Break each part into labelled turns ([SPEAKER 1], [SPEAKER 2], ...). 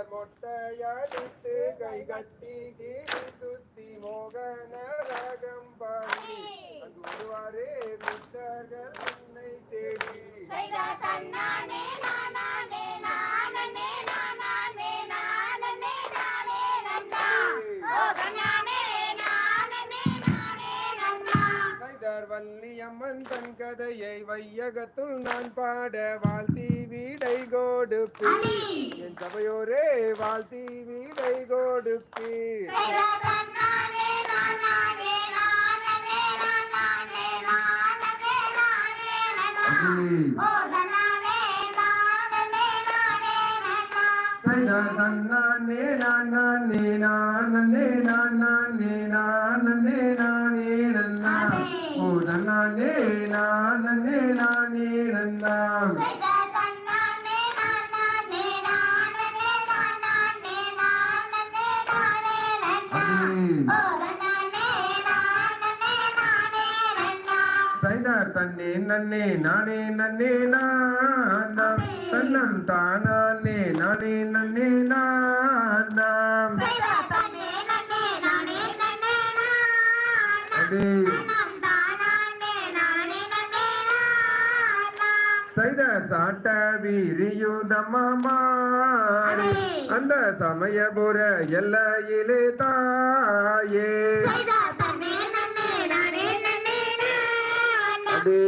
[SPEAKER 1] மலர் மொட்டையடித்து கை கட்டி கீழி சுத்தி மோகன ரகம் பாடி அங்கு வருவாரே புத்தர்கள் உன்னை தேடி
[SPEAKER 2] தன்னானே நானே நானே நானே நானே நானே நானே
[SPEAKER 1] ஓ வள்ளியம்மன் தன் கதையை வையகத்துள் நான் பாட வாழ்த்தி வீடை கொடுப்பி என் சபையோரே வாழ்த்தி வீடை கொடுப்பி
[SPEAKER 2] செய்த
[SPEAKER 1] தன்னே நன்னே நானே நன்னே நான் தன்னம் தானா நானே நன்னே
[SPEAKER 2] நானே
[SPEAKER 1] சைதார் சாட்ட வீரியுதம்மா மாறி அந்த சமயபுர எல்லையிலே தாயே. அடே.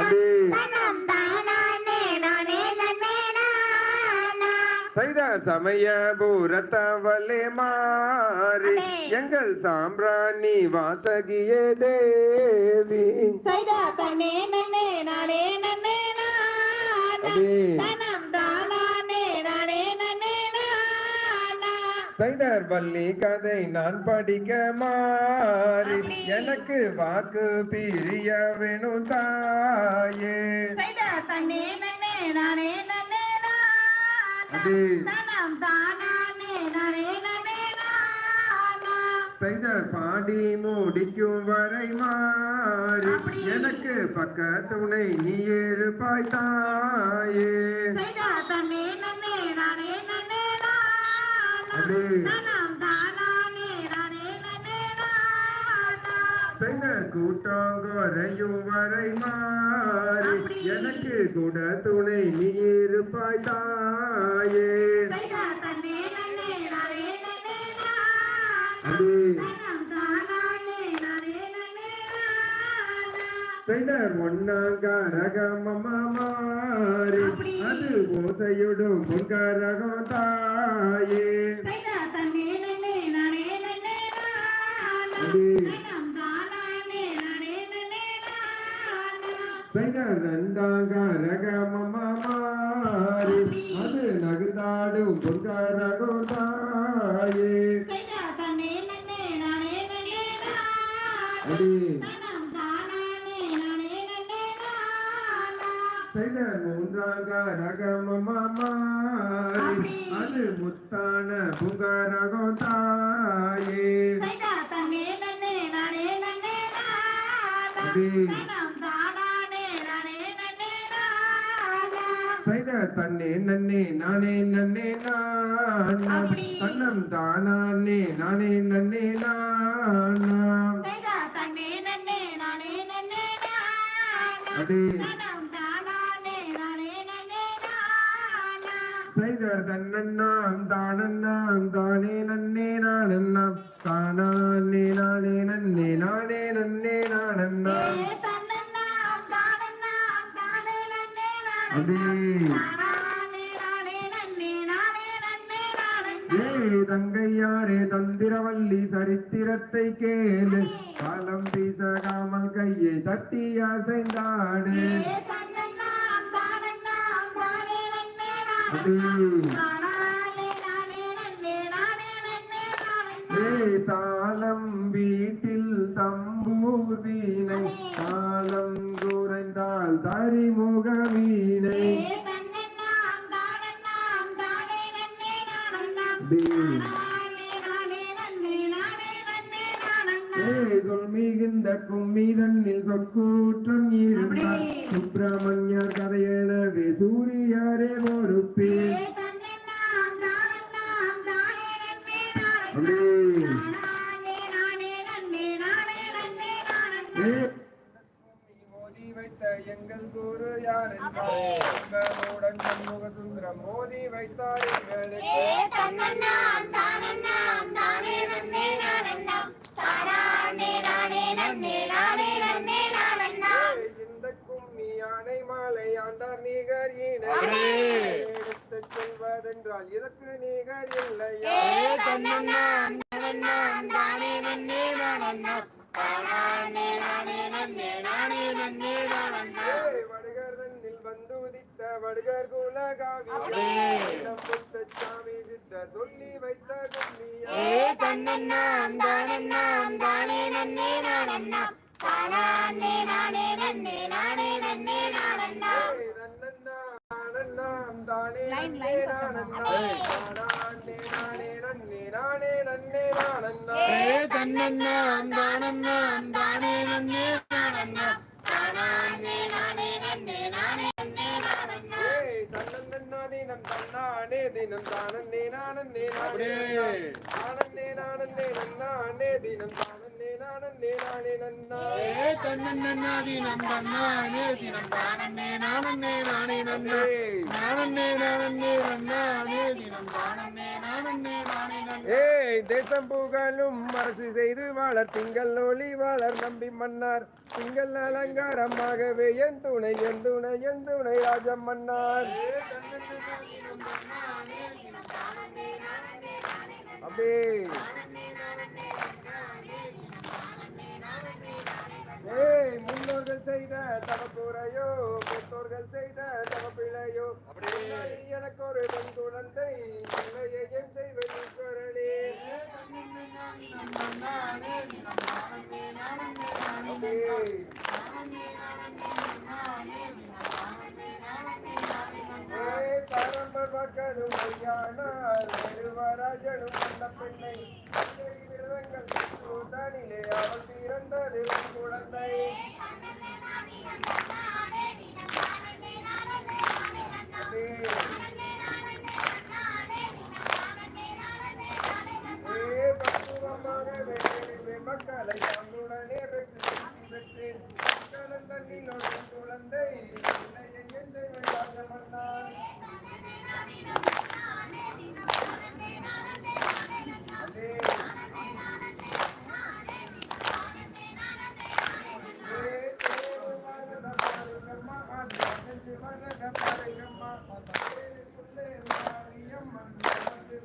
[SPEAKER 1] அடே
[SPEAKER 2] நன்னம் தானானே நானே நன்னே நானா
[SPEAKER 1] சைதார் சமயபுரத்தவளே மாறி எங்கள் சாம்பிராணி வாசகியே தேவி.
[SPEAKER 2] சைதா தன்னே நன்னே நானே நன்னே
[SPEAKER 1] சைதார் பள்ளி கதை நான் படிக்க மாறி எனக்கு வாக்கு பிரிய வேணும் தாயே
[SPEAKER 2] நானே நன்னே நானா
[SPEAKER 1] சைதார் பாடி முடிக்கும் வரை மாறி. எனக்கு பக்க துணை நீ இருப்பாய் தாயே. கூட்டம் குறையும் வரை மாறி. எனக்கு கூட துணை நீ இருப்பாய் தாயே.
[SPEAKER 2] சைதா தன்னே நன்னே நானே
[SPEAKER 1] அது ஓசையுடும் பொன்கரகம் தாயே மூன்றாங்க ரகமமா மாறி அது முத்தான புகரகம் தாயே
[SPEAKER 2] தன்னே நன்னே நானே நன்னே நானா.
[SPEAKER 1] அடே.
[SPEAKER 2] தனம் தானானே நானே நன்னே நானா.
[SPEAKER 1] நன்னே நானே நன்னே நானே நன்னே நானாம்
[SPEAKER 2] சைதா தன்னே நன்னே நானே நன்னே நானா.
[SPEAKER 1] அடே.
[SPEAKER 2] தனம் தானானே நானே நன்னே நானா.
[SPEAKER 1] சைதார் தன்னன்னாம் தானன்னாம் தானே நன்னே நானன்னாம். தானானே நானே நன்னே நானே நன்னே நானன்னாம்
[SPEAKER 2] ஏ
[SPEAKER 1] தங்கையாரே தந்திரவல்லி சரித்திரத்தை கேளு. காலம் வீசகாமல் கையை தட்டி அசைந்தாடு. தாளம் வீட்டில் தம்பூர் வீணை. தாளம் குறைந்தால் தரிமுக மிகுந்த கும்மி தன்னில் சொற்கூற்றம் இருந்தார் சுப்பிரமணியர் கதையெழவே சூரியாரே பொறுப்பே குரு யார் என்பதுடன் சண்முக சுந்தரம் மோதி வைத்தார் இந்த கும்மி யானை மாலை ஆண்டார் நிகர் எடுத்து செல்வதென்றால் இதற்கு நிகர் இல்லையா
[SPEAKER 2] ஏ தன்னண்ணாம் தானண்ணாம் தானே நன்னே நானண்ணா தானே நானே நன்னே நானே நன்னே நானண்ணா
[SPEAKER 1] ஏய், வடுகர் வந்து உதித்த வடுகர் குலகாவி சாமி சித்த சொல்லி வைத்த கும்மியா
[SPEAKER 2] ஏ தன்னண்ணாம் தானண்ணாம் நன்னே நானண்ணா தானே நானே நன்னே நானே நன்னே நானண்ணா
[SPEAKER 1] ஏய், நன்னன்னா, நானன்னாம் தானே. நானே நானே நானே நன்னே நானன்னா.
[SPEAKER 2] தானண்ணாம் தானே தானே நானே நானே
[SPEAKER 1] தினம் தன்னானே தினம் தானன்னே நானன்னே நானே நன்னா. நானன்னே நானன்னே நன்னானே தினம் தானன்னே நானே
[SPEAKER 2] தன்னானே தினம் தானன்னே நானன்னே நானே நன்னா. நானன்னே நானன்னே நன்னானே தினம் தானன்னே நானன்னே நானே நன்னா.
[SPEAKER 1] ஏய் தேசம் புகழும் அரசு செய்து வாழ திங்கள் ஒளி வளர் நம்பி மன்னார். திங்கள் அலங்காரமாகவே என் துணை என் துணை என் துணை ராஜம் மன்னார். அப்படியே. ஏய் முன்னோர்கள் செய்த தவக்குறையோ மூத்தோர்கள் செய்த தவப்பிழையோ எனக்கு ஒரு பெண் குழந்தை என் செய்வது குரலே? ஏய் பரம்பர் மக்களும் ஐயானார் நெடுவராஜனும் அந்த பெண்ணை தனிலே அவள் பிறந்தது குழந்தை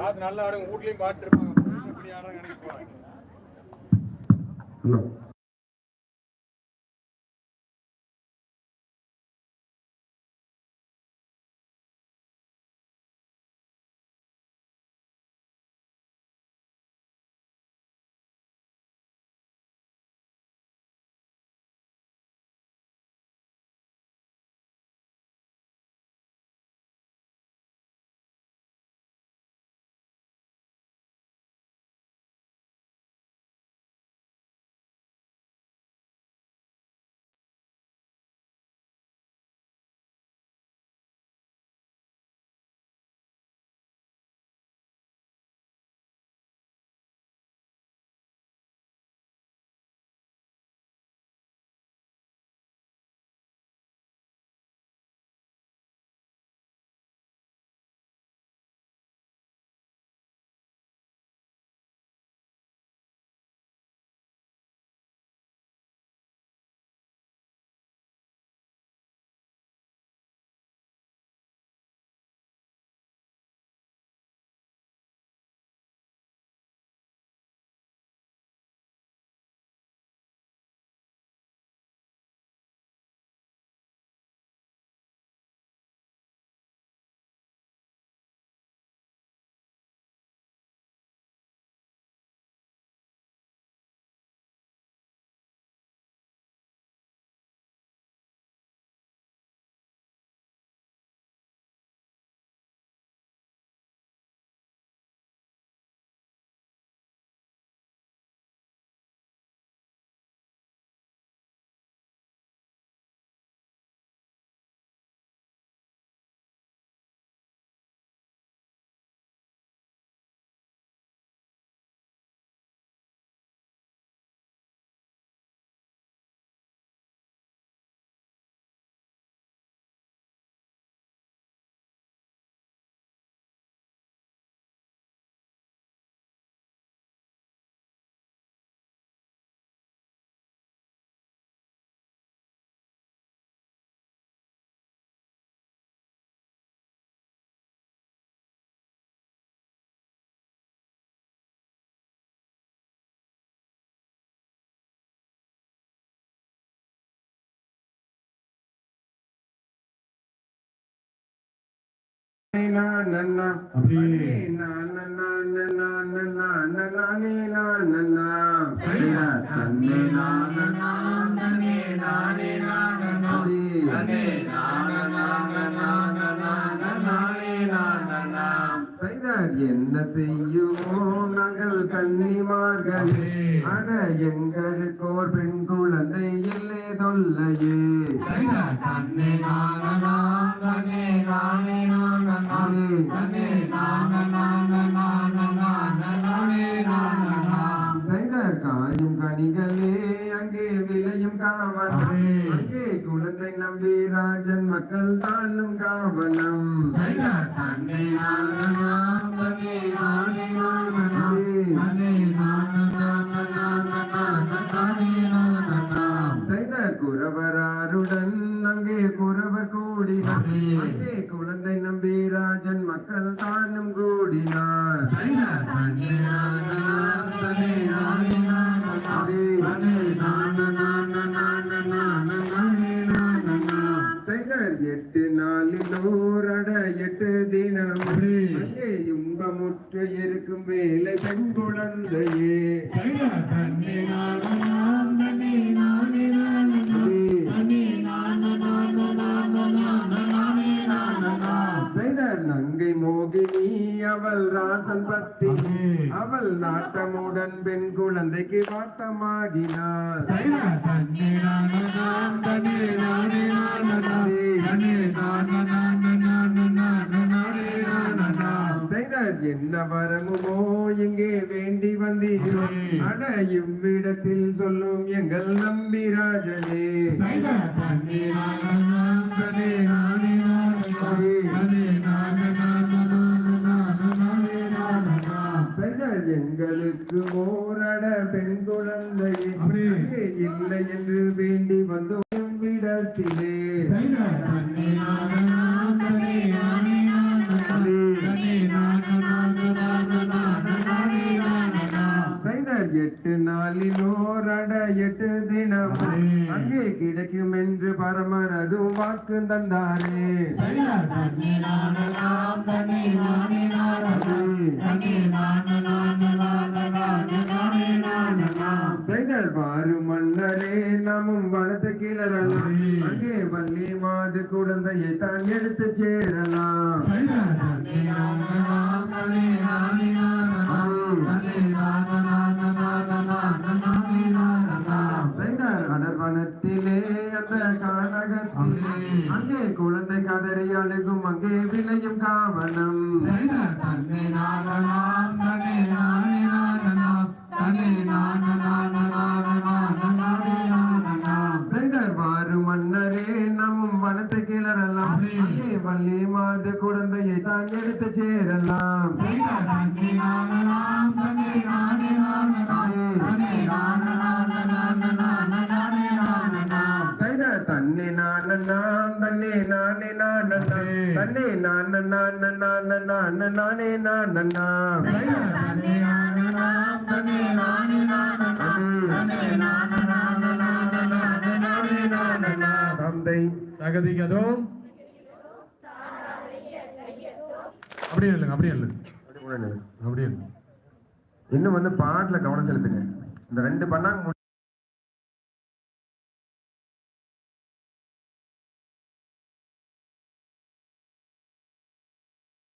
[SPEAKER 3] பார்த்து நல்லா ஆடுங்க வீட்லயும் பாட்டு இருப்பாங்க. இப்படி ஆடுறாங்க
[SPEAKER 2] அப்படியே. தன்னே நானே நானே
[SPEAKER 1] என்ன செய்யுமோ? நாங்கள் கன்னிமார்களே அட எங்களுக்கோர் பெண் குழந்தை இல்லை தொல்லையே.
[SPEAKER 2] தன்னே
[SPEAKER 1] காயும் கனிகளே அங்கே விளையும் காவல் அங்கே குழந்தை நம்பி ராஜன் மக்கள் தானும் காவலம்.
[SPEAKER 2] தன்னே
[SPEAKER 1] குறவராருடன் அங்கே குறவர் கூடினார். அங்கே. குழந்தை நம்பி ராஜன் மக்கள் தானும் கூடினார். செய்தர் எட்டு நாளிலோரட எட்டு தினம் இன்பமுற்று இருக்கும் வேலை பெண் குழந்தையே. நங்கை மோகினி அவள் ராசன் பத்தி. அவள் நாட்டமுடன் பெண் குழந்தைக்கு வாட்டமாகினாள் என்ன வரமுமோ இங்கே வேண்டி வந்தீரோ அட இவ்விடத்தில் சொல்லும் எங்கள் நம்பி ராஜனே. எங்களுக்கு ஓரட பெண் குழந்தை இல்லை என்று வேண்டி வந்தோம். இவ்விடத்திலே கிடைக்கும் என்று பரமர் அதுவும் வாக்கு தந்தாரே. செய்தர் வாரு மன்னரே நாமும் வளர்த்து கிளறலாம் அங்கே வள்ளி மாது குழந்தையை தான் எடுத்து சேரலாம். செய்தர் அடர்வனத்திலே அந்த கானகத்திலே. அங்கே குழந்தை கதறி அழுகும் அங்கே விளையும் காவனம் செய்தர் வாரு மன்னரே நாமும் வளர்த்த கிளறலாம். அங்கே வள்ளி மாது குழந்தையை தான் எடுத்து சேரலாம். செய்தர் தன்னை நான் நான் தன்னை நானே நான் தன்னை நான் நான் நான் நான் நானே நான். தந்தை
[SPEAKER 3] தகதிகதும் அப்படியே இல்லைங்க அப்படியே இல்லை அப்படியே இல்லை
[SPEAKER 1] இன்னும் வந்து பாட்டுல கவனம் செலுத்துங்க. இந்த ரெண்டு பண்ணாங்க